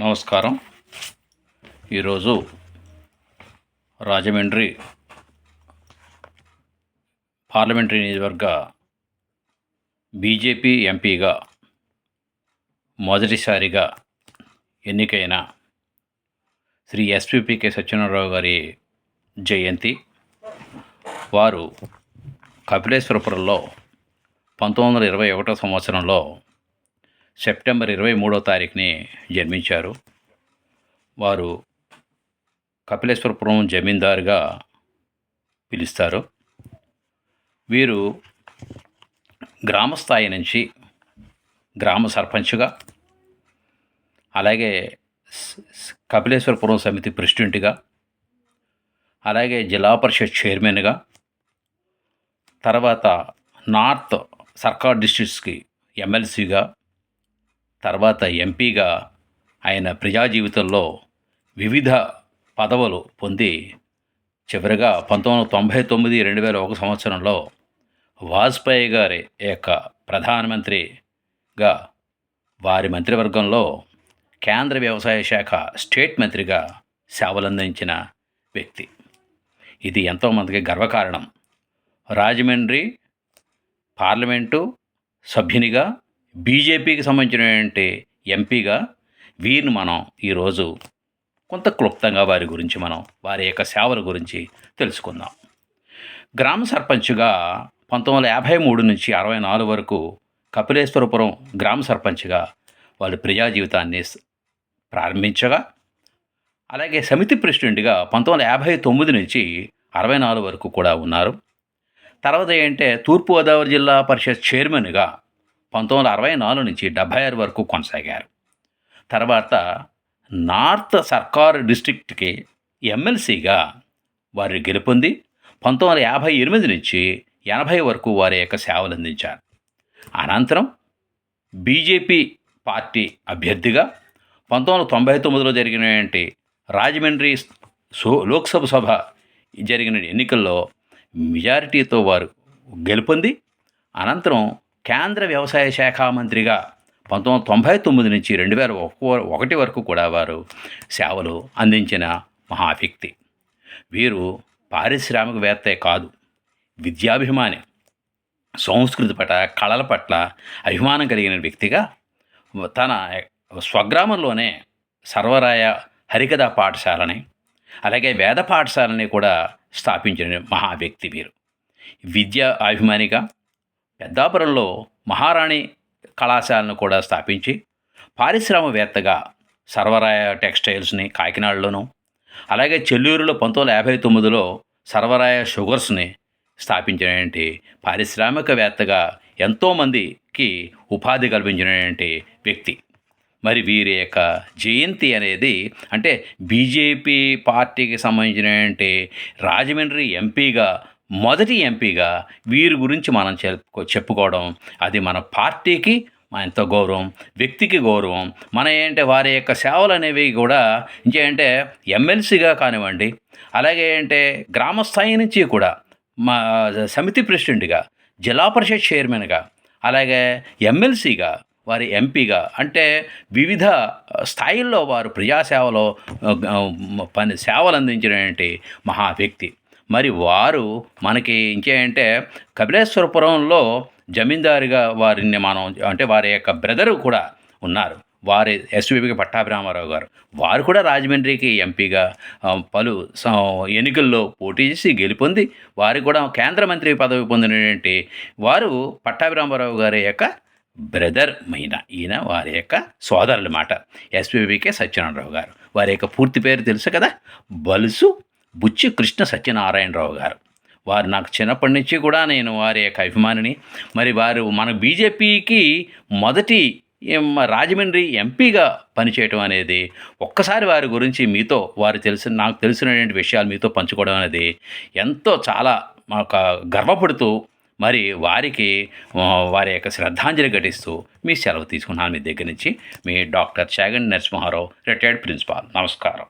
నమస్కారం. ఈరోజు రాజమండ్రి పార్లమెంటరీ నియోజకవర్గ బీజేపీ ఎంపీగా మొదటిసారిగా ఎన్నికైన శ్రీ ఎస్పీపీకే సత్యనారాయణ గారి జయంతి. వారు కపిలేశ్వరపురంలో పంతొమ్మిది వందల ఇరవై ఒకటో సంవత్సరంలో సెప్టెంబర్ ఇరవై మూడో తారీఖుని జన్మించారు. వారు కపిలేశ్వరపురం జమీందారుగా పిలుస్తారు. వీరు గ్రామస్థాయి నుంచి గ్రామ సర్పంచ్గా అలాగే కపిలేశ్వరపురం సమితి ప్రెసిడెంట్గా అలాగే జిల్లా పరిషత్ చైర్మన్గా తర్వాత నార్త్ సర్కార్ డిస్ట్రిక్ట్స్కి ఎమ్మెల్సీగా తర్వాత ఎంపీగా ఆయన ప్రజా జీవితంలో వివిధ పదవులు పొంది చివరిగా పంతొమ్మిది వందల తొంభై తొమ్మిది రెండు వేల ఒక సంవత్సరంలో వాజ్పేయి గారి యొక్క ప్రధానమంత్రిగా వారి మంత్రివర్గంలో కేంద్ర వ్యవసాయ శాఖ స్టేట్ మంత్రిగా సేవలందించిన వ్యక్తి. ఇది ఎంతోమందికి గర్వకారణం. రాజమండ్రి పార్లమెంటు సభ్యునిగా బీజేపీకి సంబంధించినటువంటి ఎంపీగా వీరిని మనం ఈరోజు కొంత క్లుప్తంగా వారి గురించి మనం వారి యొక్క సేవల గురించి తెలుసుకుందాం. గ్రామ సర్పంచ్గా పంతొమ్మిది వందల యాభై మూడు నుంచి అరవై నాలుగు వరకు కపిలేశ్వరపురం గ్రామ సర్పంచ్గా వాళ్ళు ప్రజా జీవితాన్ని ప్రారంభించగా అలాగే సమితి ప్రెసిడెంట్గా పంతొమ్మిది వందల యాభై తొమ్మిది నుంచి అరవై నాలుగు వరకు కూడా ఉన్నారు. తర్వాత ఏంటంటే తూర్పుగోదావరి జిల్లా పరిషత్ చైర్మన్గా పంతొమ్మిది వందల అరవై నాలుగు నుంచి డెబ్భై ఆరు వరకు కొనసాగారు. తర్వాత నార్త్ సర్కార్ డిస్ట్రిక్ట్కి ఎమ్మెల్సీగా వారు గెలుపొంది పంతొమ్మిది వందల యాభై ఎనిమిది నుంచి ఎనభై వరకు వారి యొక్క సేవలు అందించారు. అనంతరం బీజేపీ పార్టీ అభ్యర్థిగా పంతొమ్మిది వందల తొంభై తొమ్మిదిలో జరిగినటువంటి రాజమండ్రి సో లోక్సభ సభ జరిగిన ఎన్నికల్లో మెజారిటీతో వారు గెలుపొంది అనంతరం కేంద్ర వ్యవసాయ శాఖ మంత్రిగా పంతొమ్మిది వందల తొంభై తొమ్మిది నుంచి రెండు వేల ఒకటి వరకు కూడా వారు సేవలు అందించిన మహావ్యక్తి. వీరు పారిశ్రామికవేత్తే కాదు విద్యాభిమాని సంస్కృతి పట్ల కళల పట్ల అభిమానం కలిగిన వ్యక్తిగా తన స్వగ్రామంలోనే సర్వరాయ హరికథ పాఠశాలని అలాగే వేద పాఠశాలని కూడా స్థాపించిన మహా వ్యక్తి వీరు. విద్యా అభిమానిగా పెద్దాపురంలో మహారాణి కళాశాలను కూడా స్థాపించి పారిశ్రామవేత్తగా సర్వరాయ టెక్స్టైల్స్ని కాకినాడలోను అలాగే చెల్లూరులో పంతొమ్మిది యాభై తొమ్మిదిలో సర్వరాయ షుగర్స్ని స్థాపించినటువంటి పారిశ్రామికవేత్తగా ఎంతోమందికి ఉపాధి కల్పించినటువంటి వ్యక్తి. మరి వీరి యొక్క జయంతి అనేది అంటే బీజేపీ పార్టీకి సంబంధించినటువంటి రాజమండ్రి ఎంపీగా మొదటి ఎంపీగా వీరి గురించి మనం చెప్పుకో చెప్పుకోవడం అది మన పార్టీకి మన ఎంతో గౌరవం వ్యక్తికి గౌరవం మన ఏంటంటే వారి యొక్క సేవలు అనేవి కూడా ఇంకేంటే ఎమ్మెల్సీగా కానివ్వండి అలాగే అంటే గ్రామ స్థాయి నుంచి కూడా మా సమితి ప్రెసిడెంట్గా జిల్లా పరిషత్ చైర్మన్గా అలాగే ఎమ్మెల్సీగా వారి ఎంపీగా అంటే వివిధ స్థాయిల్లో వారు ప్రజాసేవలో పని సేవలు అందించినటువంటి మహా వ్యక్తి. మరి వారు మనకి ఇంకేంటే కపిలేశ్వరపురంలో జమీందారుగా వారిని మనం అంటే వారి యొక్క బ్రదరు కూడా ఉన్నారు. వారి ఎస్విపికి పట్టాభిరామారావు గారు. వారు కూడా రాజమండ్రికి ఎంపీగా పలు స- ఎన్నికల్లో పోటీ చేసి గెలుపొంది వారు కూడా కేంద్ర మంత్రి పదవి పొందినటువంటి వారు పట్టాభిరామారావు గారి యొక్క బ్రదర్ మైన ఈయన వారి యొక్క సోదరుల మాట ఎస్పీబీకే సత్యనారాయణరావు గారు. వారి యొక్క పూర్తి పేరు తెలుసు కదా? బలుసు బుచ్చి కృష్ణ సత్యనారాయణరావు గారు. వారు నాకు చిన్నప్పటి నుంచి కూడా నేను వారి యొక్క అభిమానిని. మరి వారు మన బీజేపీకి మొదటి రాజమండ్రి ఎంపీగా పనిచేయటం అనేది ఒక్కసారి వారి గురించి మీతో వారు తెలిసిన నాకు తెలిసినటువంటి విషయాలు మీతో పంచుకోవడం అనేది ఎంతో చాలా మాకు గర్వపడుతూ మరి వారికి వారి యొక్క శ్రద్ధాంజలి ఘటిస్తూ మీ సెలవు తీసుకున్నాను మీ దగ్గర నుంచి. మీ doctor Chagandi Narasimharao retired principal. నమస్కారం.